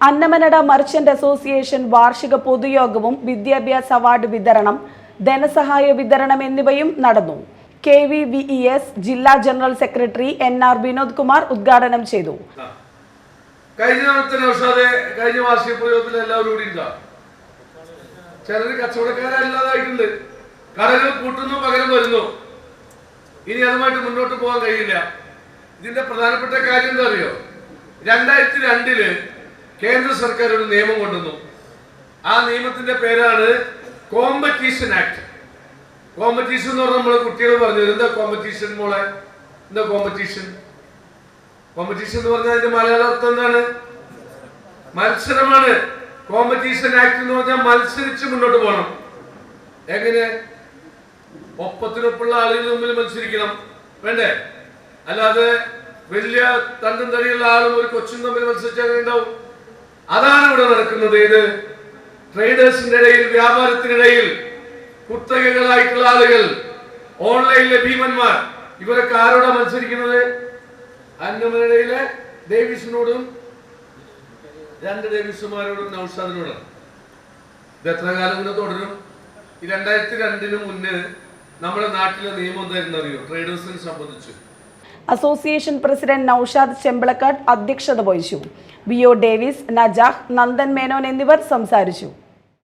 Annamanada merchant association വാർഷിക പൊതുയോഗവും വിദ്യാഭ്യാസ award വിതരണം ധനസഹായ വിതരണം എന്നിവയും നടന്നു. കെ വി വി എസ് ജില്ലാ general secretary N R Vinod Kumar ഉദ്ഘാടനം ചെയ്തു. കഴിഞ്ഞ കഴിഞ്ഞ വാർഷിക പ്രയോഗത്തിൽ എല്ലാവരും കൂടി ചിലർ കച്ചവടക്കാരല്ലാതായിട്ടുണ്ട്. കടകൾ കൂട്ടുന്നു പകരം വരുന്നു. ഇനി അതുമായിട്ട് മുന്നോട്ട് പോകാൻ കഴിയില്ല. ഇതിന്റെ പ്രധാനപ്പെട്ട കാര്യം എന്താ അറിയോ? രണ്ടായിരത്തി രണ്ടിൽ കേന്ദ്ര സർക്കാർ ഒരു നിയമം കൊണ്ടുവന്നു. ആ നിയമത്തിന്റെ പേരാണ് കോമ്പറ്റീഷൻ ആക്ട് കോമ്പറ്റീഷൻ എന്ന് പറഞ്ഞാൽ നമ്മൾ കുട്ടികൾ പറഞ്ഞു എന്താ കോമ്പറ്റീഷൻ മോളെ? എന്താ കോമ്പറ്റീഷൻ കോമ്പറ്റീഷൻ എന്ന് പറഞ്ഞാൽ അതിന്റെ മലയാള അർത്ഥം എന്താണ്? മത്സരമാണ്. കോമ്പറ്റീഷൻ ആക്ട് എന്ന് പറഞ്ഞാൽ മത്സരിച്ച് മുന്നോട്ട് പോകണം. എങ്ങനെ? ഒപ്പത്തിനൊപ്പുള്ള ആളുകൾ തമ്മിൽ മത്സരിക്കണം. വേണ്ടേ? അല്ലാതെ വലിയ തണ്ടും തടിയുള്ള ആളും ഒരു കൊച്ചും തമ്മിൽ മത്സരിച്ചാൽ ഉണ്ടാവും? അതാണ് ഇവിടെ നടക്കുന്നത്. ഇത് ട്രേഡേഴ്സിന്റെ ഇടയിൽ വ്യാപാരത്തിനിടയിൽ കുത്തകകളായിട്ടുള്ള ആളുകൾ ഓൺലൈനിലെ ഭീമന്മാർ ഇവരൊക്കെ ആരോടാ മത്സരിക്കുന്നത്? അന്നമനയിലെ ഡേവിസിനോടും രണ്ട് ഡേവിസുമാരോടും നൌഷാദിനോടും ഇത് എത്ര കാലം കൊണ്ട് തുടരും? ഈ രണ്ടായിരത്തി രണ്ടിന് മുന്നേ നമ്മുടെ നാട്ടിലെ നിയമം എന്തായിരുന്നു അറിയോ ട്രേഡേഴ്സിനെ സംബന്ധിച്ച്. അസോസിയേഷൻ പ്രസിഡന്റ് നൌഷാദ് ചെമ്പിളക്കാട് അധ്യക്ഷത വഹിച്ചു. B O Davis Najah Nandan Menon എന്നിവർ സംസാരിച്ചു.